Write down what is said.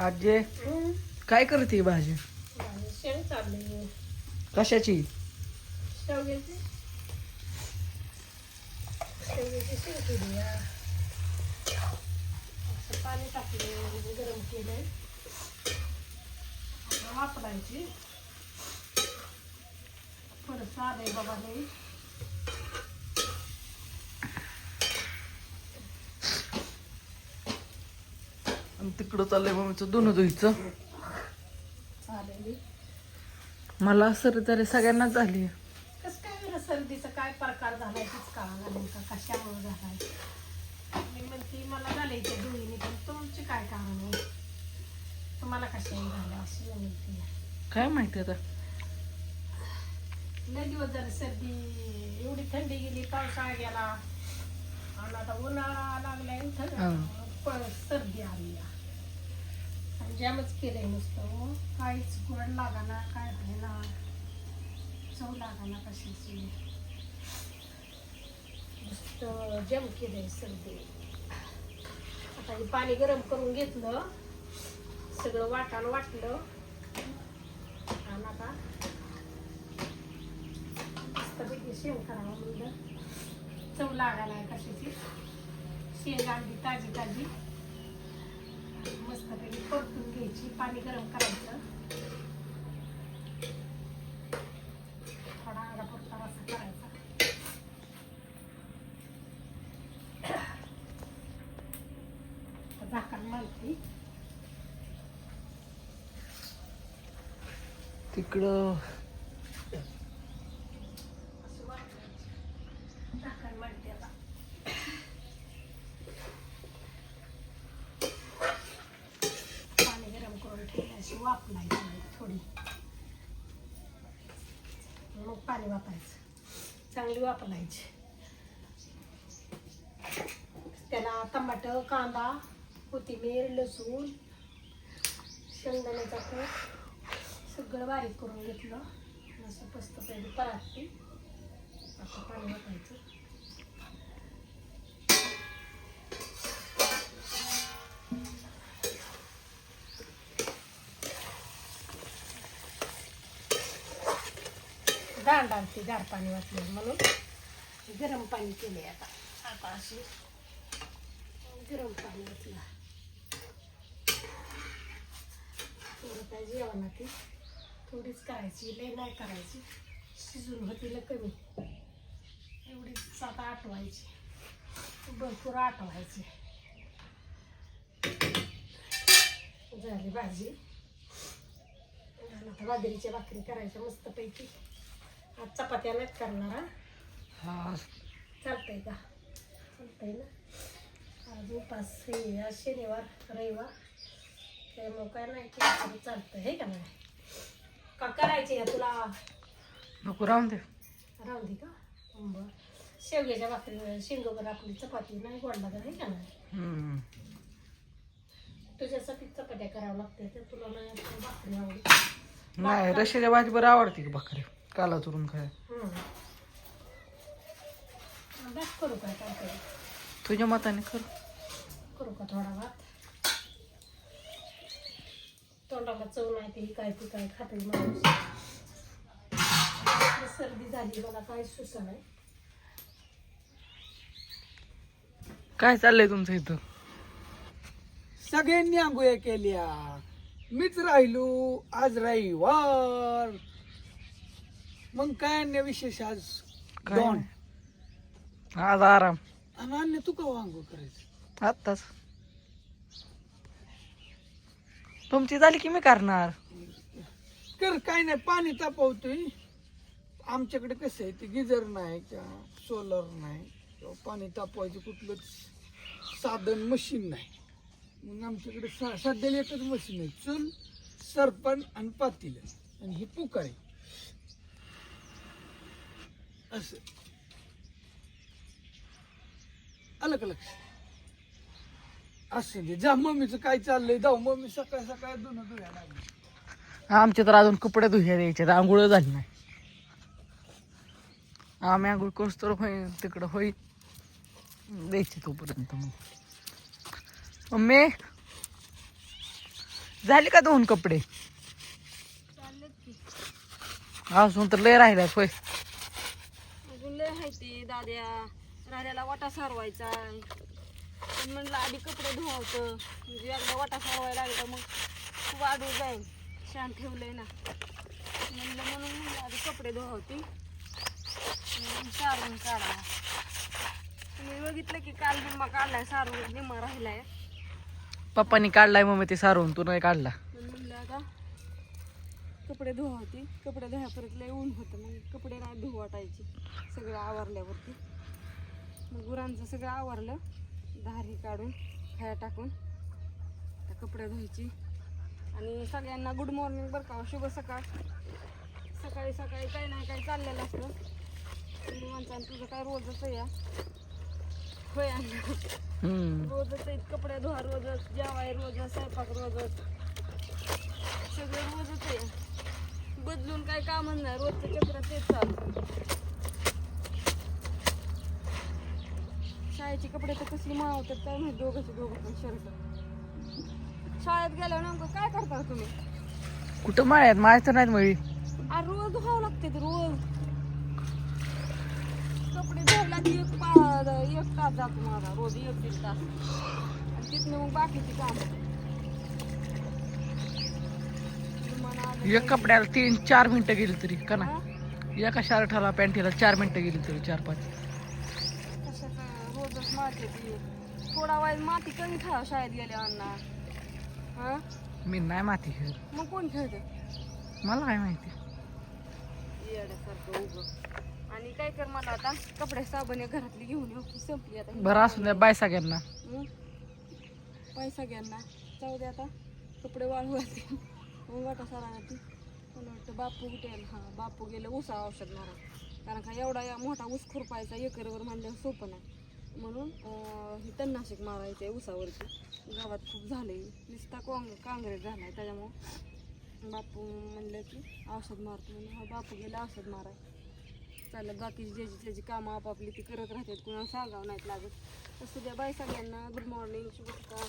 आजे? काय करते ही भाजी? शेण चालले कशाची? शेवग्याची शेवग्याची शेण केली या. असं पाणी टाकले गरम केलंय आता वापरायची थोडं आलंय बाबा नाही आणि तिकडं चाललंय मम्मीचं दोन धुईचं चालेल. मला सर तरी सगळ्यांनाच झाली कसं काय बरं सर्दीचा? काय प्रकार झालाय तीच कळा नेमका कशामुळे झालाय? मी म्हणते मला झाले त्या डोळीने पण तुमचे काय कारण आहे? तुम्हाला कशाने झालं अशी म्हणते. काय माहिती आता? लय दिवस झाले सर्दी एवढी थंडी गेली पावसाळा गेला. आणि आता उन्हाळा लागलाय थंड- सर्दी आली आणि जॅमच केलंय नुसतं हो. काहीच गोड लागाना काय व्हायना चव लागाना कशाची. नुसतं जम केलंय सर्दी. आता हे पाणी गरम करून घेतलं सगळं वाटान वाटलं. आणि आता मस्तपैकी शेव करावं म्हणलं. चव लागायला कशाची. शेंग आणली ताजी. ताजी मस्तपैकी परतून घ्यायची. पाणी गरम करायचं. थोडा आडा परता असा करायचा. झाकण माहिती तिकडं असं वाटलं झाकण माहिती आता पाणी गरम करून ठेवली अशी वापरायची थोडी. मग पाणी वापरायचं. चांगली वापरायची. त्याला टमाटर कांदा कोथिंबीर लसूण शेंगदाण्याचा कूट सगळं बारीक करून घेतलं. असं मस्त पहिले पराठती आता पाणी वाटायचं दांड आणते गार पाणी वाटलं म्हणून. गरम पाणी केले आता. आता अशी. गरम पाणी वाटलं थोडं काय जेवणा ती थोडीच करायची लय नाही करायची. शिजून होतील कमी. एवढीच आता आटवायची भरपूर आटवायची झाली भाजी. आता बाजरीच्या भाकरी करायच्या मस्तपैकी. आज चपात्या नाहीत करणार हा? हा. चालतंय का? चालतंय ना? आज उपास हे आज शनिवार रविवार. त्यामुळं काय नाही केलं तरी चालतंय हे का नाही? का करायचे का तुला? नको राहून दे. राहून दे का? बरं. शेवग्याच्या भाकरी शेंगोबर आपली चपाती नाही गोड लागत आहे का नाही? हम्म. तुझ्यासाठी चपात्या करावं लागते तर तुला नाही भाकरी आवडते. नाही रशाच्या भाजी बरं आवडते की भाकरी? काला चुरून खाय. करू काय काय तुझ्या मताने कर. करू का थोडा भात तोंडाला चव नाही ते काय ते काय खाते माणूस. सर्दी झाली मला काय सुसा नाही. काय चाललंय तुमचं इथं? सगळ्यांनी आंघोळ्या केल्या. मीच राहिलो आज रविवार. मग काय अन्य विशेष आज? काय दोन. आज आराम. आणि अन्य तू का आंघोळ करायचं? आत्ताच. तुमची झाली की मी करणार. कर काय नाही पाणी तापवतोय. आमच्याकडे कसं आहे ते गिजर नाही किंवा सोलर नाही. किंवा पाणी तापवायचं कुठलंच साधन मशीन नाही. मग आमच्याकडे स- सध्याला एकच मशीन आहे चूल सरपण आणि पातीलं. आणि ही पुकार. आहे असं. आलं का लक्ष? असं दे. जा मम्मीचं काय चाललंय? जाऊ मम्मी सकाळ सकाळ दोन धुया लागली. आमचे तर अजून कपडे धुया द्यायचे आंघोळ झाली नाही. आम्ही आंघोळ करतो तर होईल तिकडं होईल द्यायची तोपर्यंत मग. मम्मी झाले का दोन कपडे? अजून तर लय राहिल्यात होय. अजून लय आहे ते दाद्या राहिल्याला वाटा सारवायचा. पण म्हणलं आधी कपडे धुवावतं म्हणजे एकदा वाटा सारवायला लागला मग खूप आडू जाईल. शान ठेवलंय ना. म्हणलं म्हणून म्हणलं आधी कपडे धुवावती. सारून काढा. तुम्ही बघितलं की काल निम्मा काढलाय सारून निम्मा राहिलाय. पप्पानी काढलाय मग ते सारून तू नाही काढला. म्हणलं आता कपडे धुवावती. कपडे धुवापर्यंत लय ऊन होतं. मग कपडे नाही धुवा वाटायचे. सगळं आवरल्यावरती. मग गुरांचं सगळं आवरलं. धारी काढून खाया टाकून. आता कपडे धुवायची. आणि सगळ्यांना गुड मॉर्निंग बरं का. शुभ सकाळ. सकाळी सकाळी काही नाही काही चाललेलं असतं. तुम्ही माणसानं तुझं काय रोजच आहे या? होय रोजच आहेत कपडे धुवा रोजच. जेवाय रोजच. स्वयंपाक रोजच. सगळं रोजच आहे. बदलून काय कामच नाही रोजचं चक्र तेच चालू शाळेचे कपडे तर कसली मावतात काय माहिती दोघांचे दोघं पण शर्ट. शाळेत गेल्यावर नेमकं काय करता तुम्ही? कुठं माळ्यात? माळ्यात तर नाहीत मळी. आ रोज धुवावं लागते ते रोज. कपडे धुवायला की एक पा एक तास जातो माझा रोज एक दीड तास. आणि तिथनं मग बाकीची काम. एक कपड्याला तीन चार मिनिटं गेली तरी का ना एका शर्टाला पॅन्टीला चार मिनिटं गेली तरी चार पाच. रोजच माती थोडा वेळ माती कमी खावा शाळेत गेल्या अण्णा. हा? मी नाही माती खेळ मग कोण खेळते? मला काय माहिती. येड्यासारखं उभं आणि काय कर मला आता? कपडे साबण घरातली घेऊन येऊ संपली आता बरं असू द्या बाय सगळ्यांना. हं? पैसा घ्या ना जाऊ दे आता. कपडे वाळू घालते. मग वाटा सरांना ती? मला वाटतं बापू कुठे हा बापू गेले ऊसा औषध मारा कारण का एवढा या मोठा ऊस खुरपायचा एकरवर म्हणल्यावर सोपं नाही. म्हणून ही हे तणनाशक मारायचं आहे ऊसावरती. गावात खूप झाले नुसता काँग काँग्रेस झालाय. त्याच्यामुळं बापू म्हणलं की औषध मारतो म्हणून हा बापू गेला औषध माराय. चाललं बाकीची ज्याची त्याची कामं आपापली ती करत राहतात. कुणाला सांगावं नाहीत लागत. तसं त्या बाय सगळ्यांना गुड मॉर्निंग शुभ सकाळ